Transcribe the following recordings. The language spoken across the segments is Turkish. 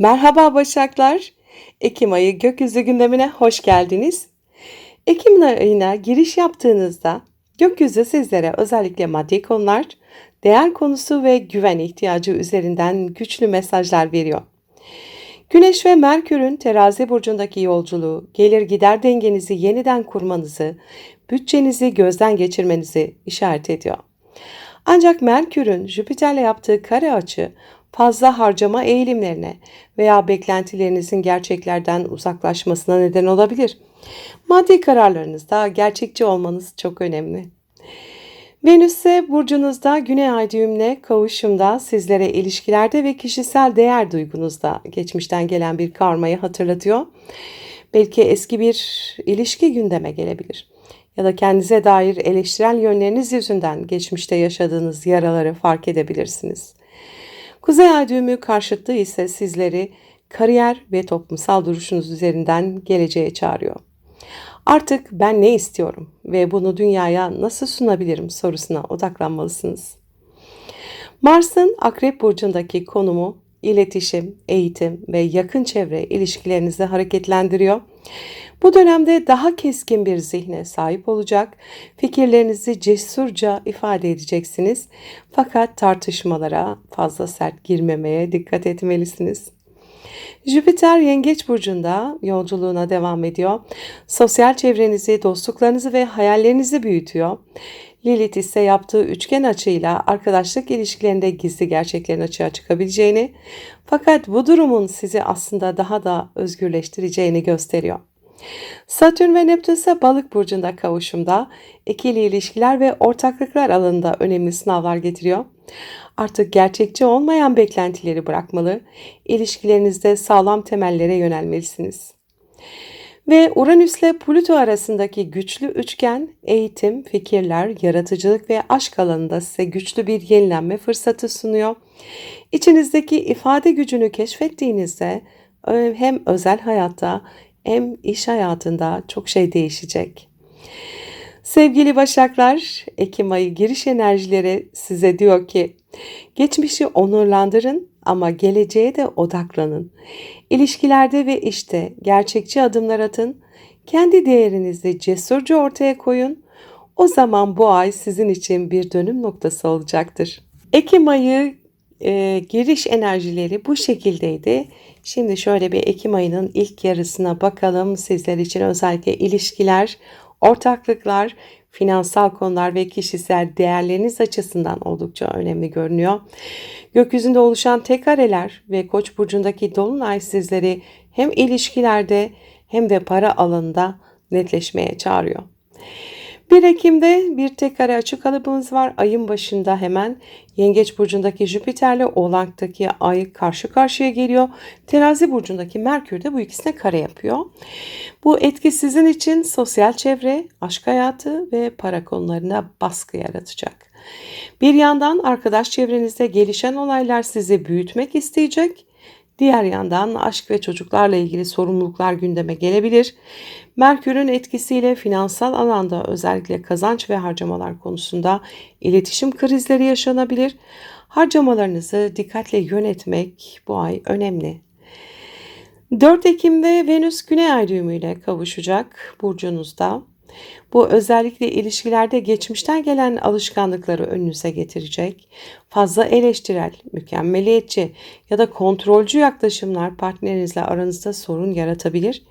Merhaba Başaklar. Ekim ayı gökyüzü gündemine hoş geldiniz. Ekim ayına giriş yaptığınızda gökyüzü sizlere özellikle maddi konular, değer konusu ve güven ihtiyacı üzerinden güçlü mesajlar veriyor. Güneş ve Merkür'ün terazi burcundaki yolculuğu, gelir gider dengenizi yeniden kurmanızı, bütçenizi gözden geçirmenizi işaret ediyor. Ancak Merkür'ün Jüpiter'le yaptığı kare açı fazla harcama eğilimlerine veya beklentilerinizin gerçeklerden uzaklaşmasına neden olabilir. Maddi kararlarınızda gerçekçi olmanız çok önemli. Venüs ise burcunuzda Güney Ay düğümle kavuşumda sizlere ilişkilerde ve kişisel değer duygunuzda geçmişten gelen bir karmayı hatırlatıyor. Belki eski bir ilişki gündeme gelebilir ya da kendinize dair eleştirel yönleriniz yüzünden geçmişte yaşadığınız yaraları fark edebilirsiniz. Kuzey ay düğümü karşıtlığı ise sizleri kariyer ve toplumsal duruşunuz üzerinden geleceğe çağırıyor. Artık ben ne istiyorum ve bunu dünyaya nasıl sunabilirim sorusuna odaklanmalısınız. Mars'ın Akrep burcundaki konumu iletişim, eğitim ve yakın çevre ilişkilerinizi hareketlendiriyor. Bu dönemde daha keskin bir zihne sahip olacak, fikirlerinizi cesurca ifade edeceksiniz. Fakat tartışmalara fazla sert girmemeye dikkat etmelisiniz. Jüpiter Yengeç burcunda yolculuğuna devam ediyor. Sosyal çevrenizi, dostluklarınızı ve hayallerinizi büyütüyor. Lilith ise yaptığı üçgen açıyla arkadaşlık ilişkilerinde gizli gerçeklerin açığa çıkabileceğini fakat bu durumun sizi aslında daha da özgürleştireceğini gösteriyor. Satürn ve Neptün ise balık burcunda kavuşumda ikili ilişkiler ve ortaklıklar alanında önemli sınavlar getiriyor. Artık gerçekçi olmayan beklentileri bırakmalı, ilişkilerinizde sağlam temellere yönelmelisiniz. Ve Uranüs ile Plüto arasındaki güçlü üçgen eğitim, fikirler, yaratıcılık ve aşk alanında size güçlü bir yenilenme fırsatı sunuyor. İçinizdeki ifade gücünü keşfettiğinizde hem özel hayatta hem iş hayatında çok şey değişecek. Sevgili Başaklar, Ekim ayı giriş enerjileri size diyor ki, geçmişi onurlandırın ama geleceğe de odaklanın. İlişkilerde ve işte gerçekçi adımlar atın, kendi değerinizi cesurca ortaya koyun. O zaman bu ay sizin için bir dönüm noktası olacaktır. Ekim ayı e, giriş enerjileri bu şekildeydi. Şimdi şöyle bir Ekim ayının ilk yarısına bakalım. Sizler için özellikle ilişkiler, ortaklıklar, finansal konular ve kişisel değerleriniz açısından oldukça önemli görünüyor. Gökyüzünde oluşan tek kareler ve Koç burcundaki dolunay sizleri hem ilişkilerde hem de para alanında netleşmeye çağırıyor. 1 Ekim'de bir tek kare açık kalıbımız var. Ayın başında hemen Yengeç burcundaki Jüpiter'le Oğlak'taki Ay karşı karşıya geliyor. Terazi burcundaki Merkür de bu ikisine kare yapıyor. Bu etki sizin için sosyal çevre, aşk hayatı ve para konularına baskı yaratacak. Bir yandan arkadaş çevrenizde gelişen olaylar sizi büyütmek isteyecek Diğer yandan aşk ve çocuklarla ilgili sorumluluklar gündeme gelebilir. Merkür'ün etkisiyle finansal alanda özellikle kazanç ve harcamalar konusunda iletişim krizleri yaşanabilir. Harcamalarınızı dikkatle yönetmek bu ay önemli. 4 Ekim'de Venüs Güney Ay düğümüyle kavuşacak burcunuzda. Bu özellikle ilişkilerde geçmişten gelen alışkanlıkları önünüze getirecek. Fazla eleştirel, mükemmeliyetçi ya da kontrolcü yaklaşımlar partnerinizle aranızda sorun yaratabilir.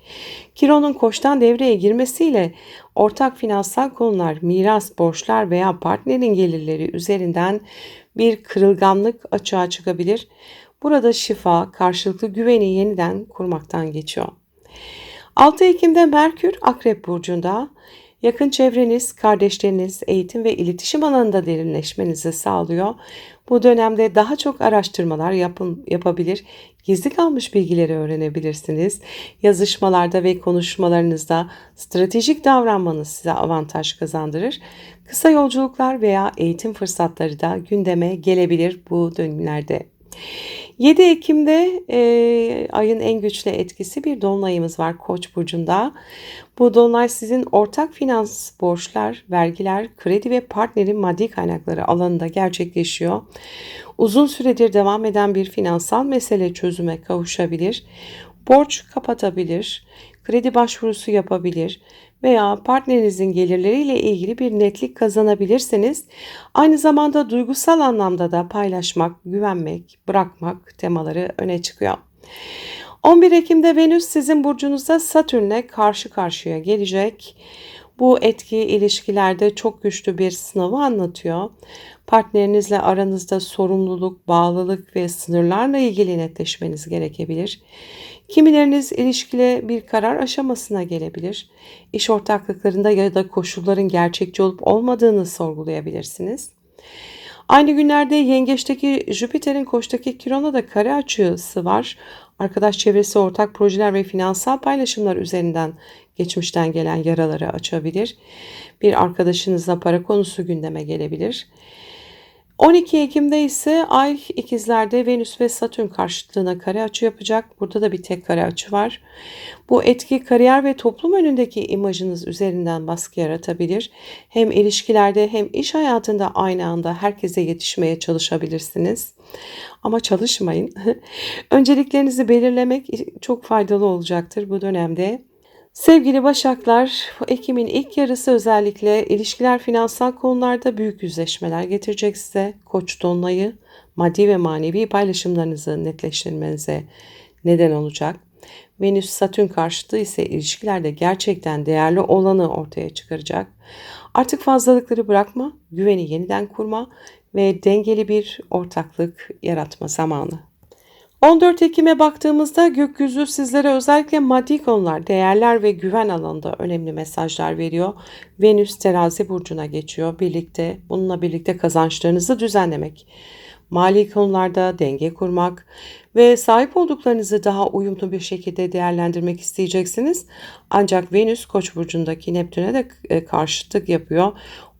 Kiron'un koçtan devreye girmesiyle ortak finansal konular, miras, borçlar veya partnerin gelirleri üzerinden bir kırılganlık açığa çıkabilir. Burada şifa, karşılıklı güveni yeniden kurmaktan geçiyor. 6 Ekim'de Merkür Akrep Burcu'nda yakın çevreniz, kardeşleriniz eğitim ve iletişim alanında derinleşmenizi sağlıyor. Bu dönemde daha çok araştırmalar yapın, yapabilir, gizli kalmış bilgileri öğrenebilirsiniz. Yazışmalarda ve konuşmalarınızda stratejik davranmanız size avantaj kazandırır. Kısa yolculuklar veya eğitim fırsatları da gündeme gelebilir bu dönemlerde. 7 Ekim'de e, ayın en güçlü etkisi bir dolunayımız var Koç burcunda. Bu dolunay sizin ortak finans, borçlar, vergiler, kredi ve partnerin maddi kaynakları alanında gerçekleşiyor. Uzun süredir devam eden bir finansal mesele çözüme kavuşabilir. Borç kapatabilir, kredi başvurusu yapabilir veya partnerinizin gelirleriyle ilgili bir netlik kazanabilirsiniz. Aynı zamanda duygusal anlamda da paylaşmak, güvenmek, bırakmak temaları öne çıkıyor. 11 Ekim'de Venüs sizin burcunuzda Satürn'le karşı karşıya gelecek. Bu etki ilişkilerde çok güçlü bir sınavı anlatıyor. Partnerinizle aranızda sorumluluk, bağlılık ve sınırlarla ilgili netleşmeniz gerekebilir. Kimileriniz ilişkile bir karar aşamasına gelebilir. İş ortaklıklarında ya da koşulların gerçekçi olup olmadığını sorgulayabilirsiniz. Aynı günlerde Yengeç'teki Jüpiter'in Koç'taki Kiron'a da kare açısı var. Arkadaş çevresi, ortak projeler ve finansal paylaşımlar üzerinden geçmişten gelen yaraları açabilir. Bir arkadaşınızla para konusu gündeme gelebilir. 12 Ekim'de ise Ay ikizlerde Venüs ve Satürn karşıtlığına kare açı yapacak. Burada da bir tek kare açı var. Bu etki kariyer ve toplum önündeki imajınız üzerinden baskı yaratabilir. Hem ilişkilerde hem iş hayatında aynı anda herkese yetişmeye çalışabilirsiniz. Ama çalışmayın. Önceliklerinizi belirlemek çok faydalı olacaktır bu dönemde. Sevgili Başaklar, Ekim'in ilk yarısı özellikle ilişkiler finansal konularda büyük yüzleşmeler getirecek size. Koç dolunayı maddi ve manevi paylaşımlarınızı netleştirmenize neden olacak. Venüs Satürn karşıtı ise ilişkilerde gerçekten değerli olanı ortaya çıkaracak. Artık fazlalıkları bırakma, güveni yeniden kurma ve dengeli bir ortaklık yaratma zamanı. 14 Ekim'e baktığımızda gökyüzü sizlere özellikle maddi konular, değerler ve güven alanında önemli mesajlar veriyor. Venüs terazi burcuna geçiyor. Birlikte bununla birlikte kazançlarınızı düzenlemek, mali konularda denge kurmak ve sahip olduklarınızı daha uyumlu bir şekilde değerlendirmek isteyeceksiniz. Ancak Venüs Koç burcundaki Neptün'e de e, karşıtlık yapıyor.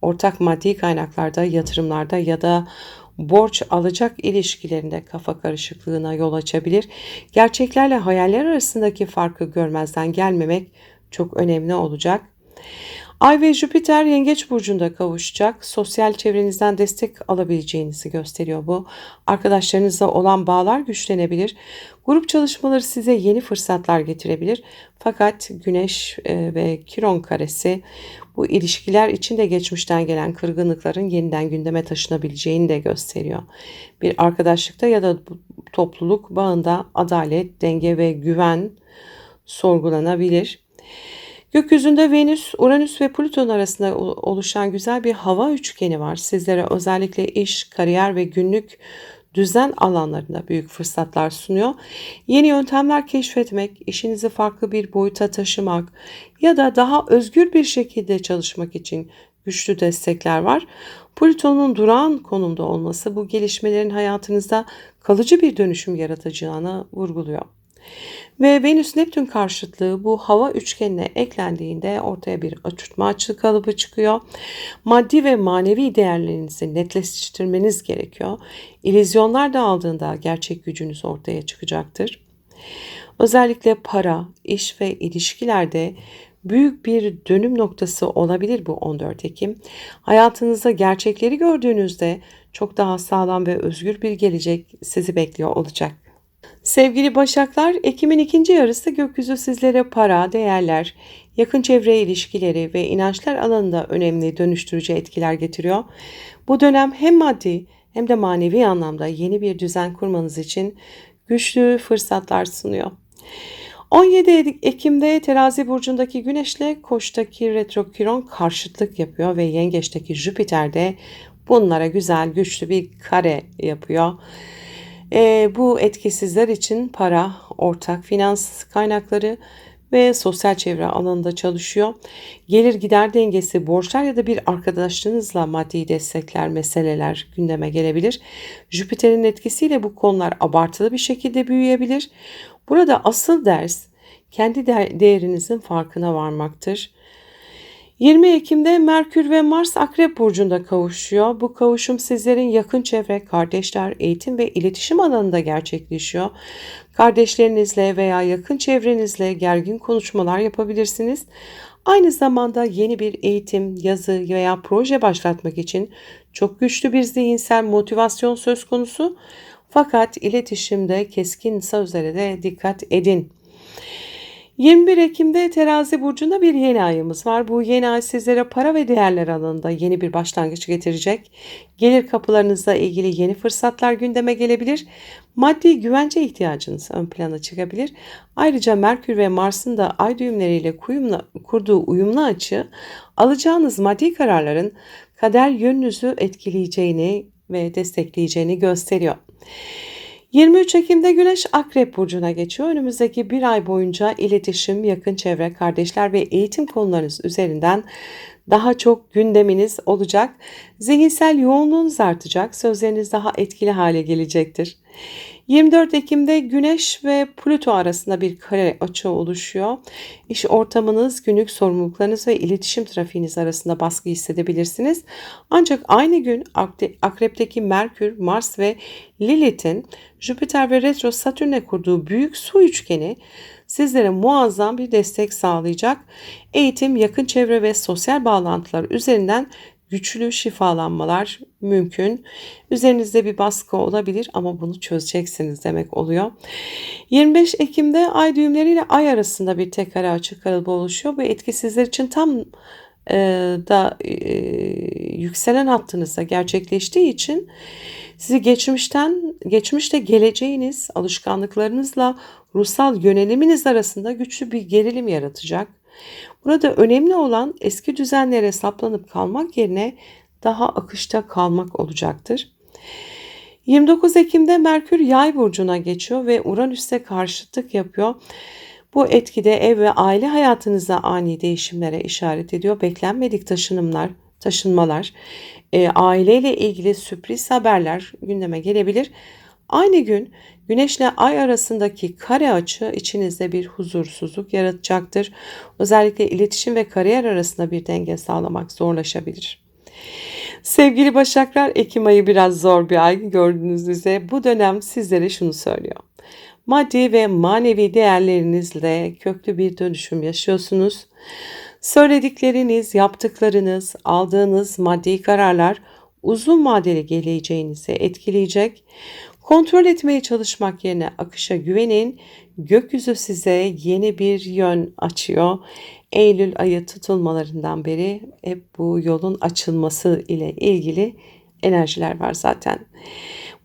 Ortak maddi kaynaklarda, yatırımlarda ya da borç alacak ilişkilerinde kafa karışıklığına yol açabilir. Gerçeklerle hayaller arasındaki farkı görmezden gelmemek çok önemli olacak. Ay ve Jüpiter Yengeç burcunda kavuşacak. Sosyal çevrenizden destek alabileceğinizi gösteriyor bu. Arkadaşlarınızla olan bağlar güçlenebilir. Grup çalışmaları size yeni fırsatlar getirebilir. Fakat Güneş e, ve Kiron karesi bu ilişkiler içinde geçmişten gelen kırgınlıkların yeniden gündeme taşınabileceğini de gösteriyor. Bir arkadaşlıkta ya da topluluk bağında adalet, denge ve güven sorgulanabilir. Gökyüzünde Venüs, Uranüs ve Plüton arasında oluşan güzel bir hava üçgeni var. Sizlere özellikle iş, kariyer ve günlük düzen alanlarında büyük fırsatlar sunuyor. Yeni yöntemler keşfetmek, işinizi farklı bir boyuta taşımak ya da daha özgür bir şekilde çalışmak için güçlü destekler var. Plüton'un durağan konumda olması bu gelişmelerin hayatınızda kalıcı bir dönüşüm yaratacağını vurguluyor. Ve Venüs Neptün karşıtlığı bu hava üçgenine eklendiğinde ortaya bir oturtma açı kalıbı çıkıyor. Maddi ve manevi değerlerinizi netleştirmeniz gerekiyor. İllüzyonlar da aldığında gerçek gücünüz ortaya çıkacaktır. Özellikle para, iş ve ilişkilerde büyük bir dönüm noktası olabilir bu 14 Ekim. Hayatınızda gerçekleri gördüğünüzde çok daha sağlam ve özgür bir gelecek sizi bekliyor olacak. Sevgili Başaklar, Ekim'in ikinci yarısı gökyüzü sizlere para, değerler, yakın çevre ilişkileri ve inançlar alanında önemli dönüştürücü etkiler getiriyor. Bu dönem hem maddi hem de manevi anlamda yeni bir düzen kurmanız için güçlü fırsatlar sunuyor. 17 Ekim'de Terazi burcundaki Güneş'le Koç'taki Retrokiron karşıtlık yapıyor ve Yengeç'teki Jüpiter de bunlara güzel güçlü bir kare yapıyor. E, bu etkisizler için para, ortak finans kaynakları ve sosyal çevre alanında çalışıyor. Gelir gider dengesi, borçlar ya da bir arkadaşlığınızla maddi destekler, meseleler gündeme gelebilir. Jüpiter'in etkisiyle bu konular abartılı bir şekilde büyüyebilir. Burada asıl ders kendi değerinizin farkına varmaktır. 20 Ekim'de Merkür ve Mars Akrep Burcu'nda kavuşuyor. Bu kavuşum sizlerin yakın çevre, kardeşler, eğitim ve iletişim alanında gerçekleşiyor. Kardeşlerinizle veya yakın çevrenizle gergin konuşmalar yapabilirsiniz. Aynı zamanda yeni bir eğitim, yazı veya proje başlatmak için çok güçlü bir zihinsel motivasyon söz konusu. Fakat iletişimde keskin sözlere de dikkat edin. 21 Ekim'de Terazi burcunda bir yeni ayımız var. Bu yeni ay sizlere para ve değerler alanında yeni bir başlangıç getirecek. Gelir kapılarınızla ilgili yeni fırsatlar gündeme gelebilir. Maddi güvence ihtiyacınız ön plana çıkabilir. Ayrıca Merkür ve Mars'ın da ay düğümleriyle kuyumla, kurduğu uyumlu açı alacağınız maddi kararların kader yönünüzü etkileyeceğini ve destekleyeceğini gösteriyor. 23 Ekim'de Güneş Akrep Burcu'na geçiyor. Önümüzdeki bir ay boyunca iletişim, yakın çevre, kardeşler ve eğitim konularınız üzerinden daha çok gündeminiz olacak. Zihinsel yoğunluğunuz artacak. Sözleriniz daha etkili hale gelecektir. 24 Ekim'de Güneş ve Plüto arasında bir kare açı oluşuyor. İş ortamınız, günlük sorumluluklarınız ve iletişim trafiğiniz arasında baskı hissedebilirsiniz. Ancak aynı gün Akrep'teki Merkür, Mars ve Lilith'in Jüpiter ve Retro Satürn'e kurduğu büyük su üçgeni sizlere muazzam bir destek sağlayacak. Eğitim, yakın çevre ve sosyal bağlantılar üzerinden güçlü şifalanmalar mümkün. Üzerinizde bir baskı olabilir ama bunu çözeceksiniz demek oluyor. 25 Ekim'de ay düğümleriyle ay arasında bir tek kare açı kalıbı oluşuyor. Bu etki sizler için tam e, da e, yükselen hattınızda gerçekleştiği için sizi geçmişten, geçmişte geleceğiniz alışkanlıklarınızla ruhsal yöneliminiz arasında güçlü bir gerilim yaratacak. Burada önemli olan eski düzenlere saplanıp kalmak yerine daha akışta kalmak olacaktır. 29 Ekim'de Merkür Yay burcuna geçiyor ve Uranüs'e karşıtlık yapıyor. Bu etkide ev ve aile hayatınızda ani değişimlere işaret ediyor. Beklenmedik taşınımlar, taşınmalar, e, aileyle ilgili sürpriz haberler gündeme gelebilir. Aynı gün Güneşle Ay arasındaki kare açı içinizde bir huzursuzluk yaratacaktır. Özellikle iletişim ve kariyer arasında bir denge sağlamak zorlaşabilir. Sevgili Başaklar, Ekim ayı biraz zor bir ay gördüğünüz üzere bu dönem sizlere şunu söylüyor. Maddi ve manevi değerlerinizle köklü bir dönüşüm yaşıyorsunuz. Söyledikleriniz, yaptıklarınız, aldığınız maddi kararlar uzun vadeli geleceğinizi etkileyecek. Kontrol etmeye çalışmak yerine akışa güvenin. Gökyüzü size yeni bir yön açıyor. Eylül ayı tutulmalarından beri hep bu yolun açılması ile ilgili enerjiler var zaten.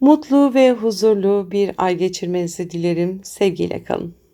Mutlu ve huzurlu bir ay geçirmenizi dilerim. Sevgiyle kalın.